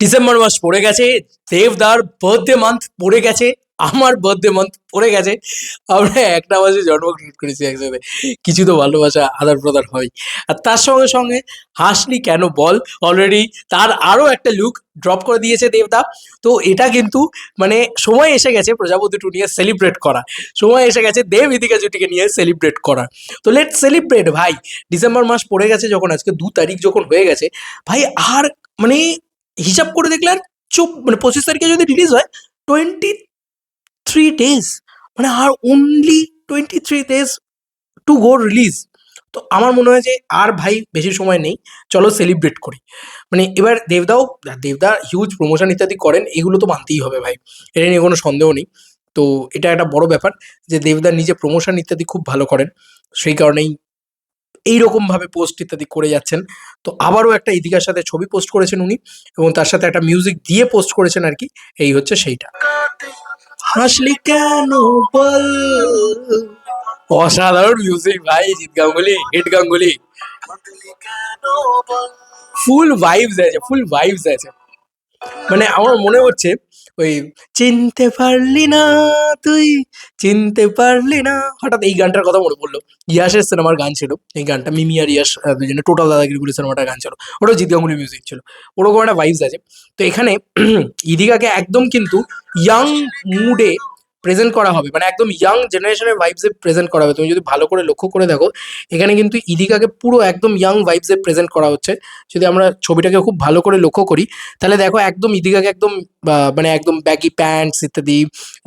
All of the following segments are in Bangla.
ডিসেম্বর মাস পড়ে গেছে, দেবদার বার্থডে মান্থ পড়ে গেছে, আমার বার্থডে মান্থ পড়ে গেছে। আমরা একটা মাসে জন্মগ্রহণ করেছি একসাথে। কিছু তো ভালোবাসা, আদান প্রদান হয়। আর তার সঙ্গে সঙ্গে হাসলি কেন বল? অলরেডি তার আরও একটা লুক ড্রপ করে দিয়েছে দেবদা। তো এটা কিন্তু মানে সময় এসে গেছে প্রজাপতি টু নিয়ে সেলিব্রেট করা। সময় এসে গেছে দেব ইদিকা জুটিকে নিয়ে সেলিব্রেট করা। তো লেট সেলিব্রেট ভাই। ডিসেম্বর মাস পড়ে গেছে যখন, আজকে দু তারিখ যখন হয়ে গেছে, ভাই আর মানে হিসাব করে দেখলে আর চুপ মানে পঁচিশ তারিখে যদি রিলিজ হয় টোয়েন্টি থ্রি ডেজ মানে আর only twenty three days to go release তো আমার মনে হয় যে আর ভাই বেশি সময় নেই, চলো সেলিব্রেট করি। মানে এবার দেবদাও, দেবদা হিউজ প্রমোশন ইত্যাদি করেন, এগুলো তো মানতেই হবে ভাই, এটা নিয়ে কোনো সন্দেহ নেই। তো এটা একটা বড় ব্যাপার যে দেবদা নিজে প্রমোশন ইত্যাদি খুব ভালো করেন, সেই কারণেই এইরকমভাবে পোস্ট ইত্যাদি করে যাচ্ছেন। তো আবারও একটা ইদিকার সাথে ছবি পোস্ট করেছেন উনি এবং তার সাথে একটা মিউজিক দিয়ে পোস্ট করেছেন আর কি এই হচ্ছে সেইটা। হাসলি কেন বল? অসাধারণ মিউজিক ভাই Jeet Ganguly hit Ganguly. Full vibes আছে ফুল ভাইবস আছে। মানে আমার মনে হচ্ছে ওই, চিনতে পারলি না তুই, চিনতে পারলি না। হঠাৎ এই গানটার কথা মনে পড়ল। ইয়াসের সিনেমার গান ছিল, এই গানটা। মিমি আর ইয়াস দুজনে, টোটাল দাদাগিরি বলে সিনেমাটার গান ছিল। ওটাও জিৎ গাঙ্গুলি মিউজিক ছিল। ওরকম একটা ভাইবস আছে। তো এখানে ইদিকাকে একদম কিন্তু ইয়াং মুডে প্রেজেন্ট করা হবে। মানে একদম ইয়াং জেনারেশনের ভাইবসে প্রেজেন্ট করা হবে। তুমি যদি ভালো করে লক্ষ্য করে দেখো, এখানে কিন্তু ইদিকাকে পুরো একদম ইয়াং ভাইবসে প্রেজেন্ট করা হচ্ছে। যদি আমরা ছবিটাকে খুব ভালো করে লক্ষ্য করি, তাহলে দেখো একদম ইদিকাকে একদম মানে একদম ব্যাগি প্যান্টস ইত্যাদি,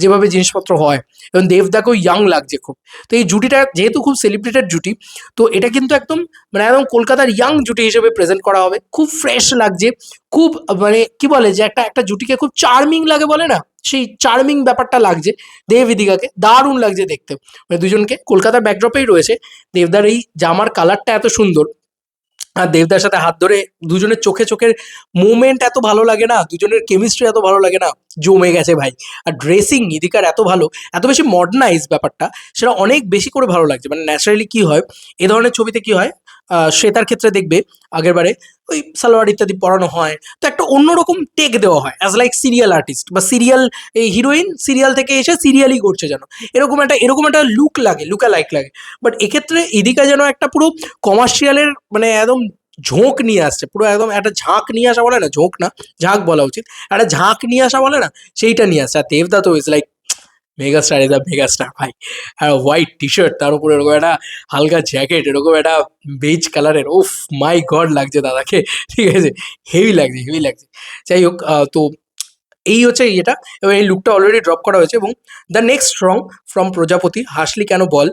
যেভাবে জিনিসপত্র হয়। এবং দেবদাকেও ইয়াং লাগছে খুব। তো এই জুটিটা যেহেতু খুব সেলিব্রেটেড জুটি, তো এটা কিন্তু একদম মানে একদম কলকাতার ইয়াং জুটি হিসেবে প্রেজেন্ট করা হবে। খুব ফ্রেশ লাগছে। খুব মানে কি বলে যে একটা একটা জুটিকে খুব চার্মিং লাগে বলে না? সেই চার্মিং ব্যাপারটা লাগছে দেব ইদিকাকে দারুণ লাগছে দেখতে। মানে দুজনকে, কলকাতার ব্যাকড্রপেই রয়েছে, দেবদার এই জামার কালারটা এত সুন্দর, আর দেবদার সাথে হাত ধরে দুজনের চোখে চোখের মুভমেন্ট এত ভালো লাগে না, দুজনের কেমিস্ট্রি এত ভালো লাগে না, জমে গেছে ভাই। আর ড্রেসিং ইদিকার এত ভালো, এত বেশি মডার্নাইজ ব্যাপারটা, সেটা অনেক বেশি করে ভালো লাগছে। মানে ন্যাচারালি কি হয়, এ ধরনের ছবিতে কি হয় শ্বেতার ক্ষেত্রে দেখবে আগের বারে ওই সালোয়ার ইত্যাদি পরানো হয়। তো একটা অন্যরকম টেক দেওয়া হয় অ্যাজ লাইক সিরিয়াল আর্টিস্ট বা সিরিয়াল এই হিরোইন সিরিয়াল থেকে এসে সিরিয়ালই করছে যেন। এরকম একটা এরকম একটা লুক লাগে লুকা লাইক লাগে। বাট এক্ষেত্রে ইদিকা যেন একটা পুরো কমার্শিয়ালের মানে একদম ঝোঁক নিয়ে আসছে, পুরো একদম একটা ঝাঁক নিয়ে আসা বলে না, ঝোঁক না, ঝাঁক বলা উচিত। একটা ঝাঁক নিয়ে আসা বলে না, সেইটা নিয়ে আসছে। আর দেবদা তো is like mega star is a mega star ভাই আর হোয়াইট টি শার্ট তার উপরে এরকম একটা হালকা জ্যাকেট এরকম একটা বেজ কালারের উফ মাই গড লাগছে দাদাকে ঠিক আছে হেভি লাগছে হেভি লাগছে যাই হোক তো এই হচ্ছে এটা এবং এই লুকটা অলরেডি ড্রপ করা হয়েছে এবং the next wrong from Projapoti হাসলি কেন বল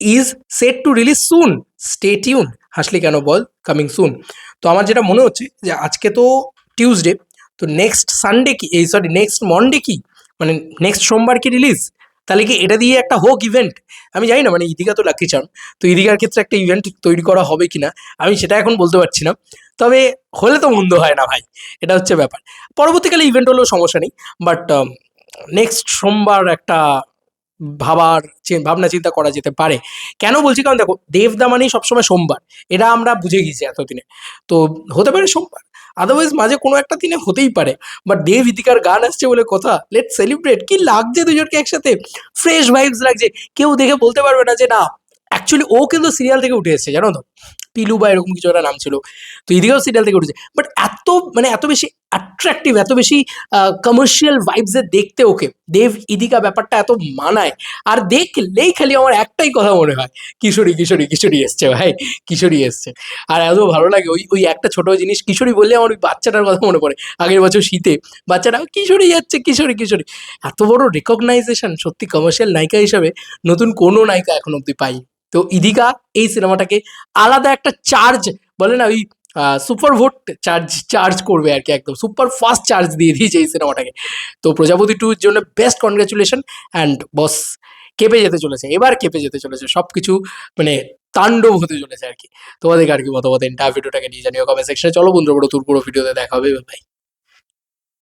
is set to release soon stay tune হাসলি কেন বল কামিং সুন তো আমার যেটা মনে হচ্ছে যে আজকে তো টিউসডে তো নেক্সট সানডে কি এই সরি নেক্সট মন্ডে কি মানে নেক্সট সোমবার কি রিলিজ তাহলে কি এটা দিয়ে একটা হোক ইভেন্ট আমি জানি না মানে ইদিকা তো লাকি চান তো ইদিকার ক্ষেত্রে একটা ইভেন্ট তৈরি করা হবে কিনা, আমি সেটা এখন বলতে পারছি না। তবে হলে তো মন্দ হয় না ভাই, এটা হচ্ছে ব্যাপার। পরবর্তীকালে ইভেন্ট হলেও সমস্যা নেই বাট নেক্সট সোমবার একটা ভাবার ভাবনা চিন্তা করা যেতে পারে। কেন বলছি? কারণ দেখো, দেবদা মানেই সবসময় সোমবার, এটা আমরা বুঝে গেছি এতদিনে। তো হতে পারে সোমবার। আদারওয়াইজ মাঝে কোনো একটা দিনে হতেই পারে। বাট দেব ভিতিকার গান আসছে বলে কথা লেট সেলিব্রেট কি লাগছে দুজনকে একসাথে? ফ্রেশ ভাইবস লাগছে। কেউ দেখে বলতে পারবে না যে, না অ্যাকচুয়ালি ও কিন্তু সিরিয়াল থেকে উঠে এসেছে, জানো তো? পিলু বা এরকম কিছু একটা নাম ছিল। তো এদিকেও সিরিয়াল থেকে উঠেছে। বাট এত মানে এত বেশি অ্যাট্রাকটিভ এত বেশি কমার্শিয়াল ভাইবসে দেখতে ওকে। দেব, ইদিকা ব্যাপারটা এত মানায়। আর দেখলেই খালি আমার একটাই কথা মনে হয়, কিশোরী কিশোরী কিশোরী এসছে ভাই, কিশোরী এসছে। আর এত ভালো লাগে ওই ওই একটা ছোট জিনিস, কিশোরী বললে আমার ওই বাচ্চাটার কথা মনে পড়ে। আগের বছর শীতে বাচ্চাটা, কিশোরী যাচ্ছে, কিশোরী কিশোরী। এত বড় রেকগনাইজেশন সত্যি কমার্শিয়াল নায়িকা হিসাবে নতুন কোনো নায়িকা এখন অব্দি পাই তো ইদিকা এই সিনেমাটাকে আলাদা একটা চার্জ বলে না, ওই সুপার ভোট চার্জ চার্জ করবে আর কি একদম। সুপার ফাস্ট চার্জ দিয়ে দিয়েছে এই সিনেমাটাকে। তো প্রজাপতি টুর জন্য বেস্ট কনগ্রাচুলেশন অ্যান্ড বস কেঁপে যেতে চলেছে, এবার কেঁপে যেতে চলেছে। সব কিছু মানে তাণ্ডব হতে চলেছে আর কি। তোমাদের আর কি মতামত? এন্টার ভিডিওটাকে নিয়ে জানিও কমেন্ট সেকশনে চলো বন্ধুরা, পুরো ভিডিওতে দেখা হবে। ভাই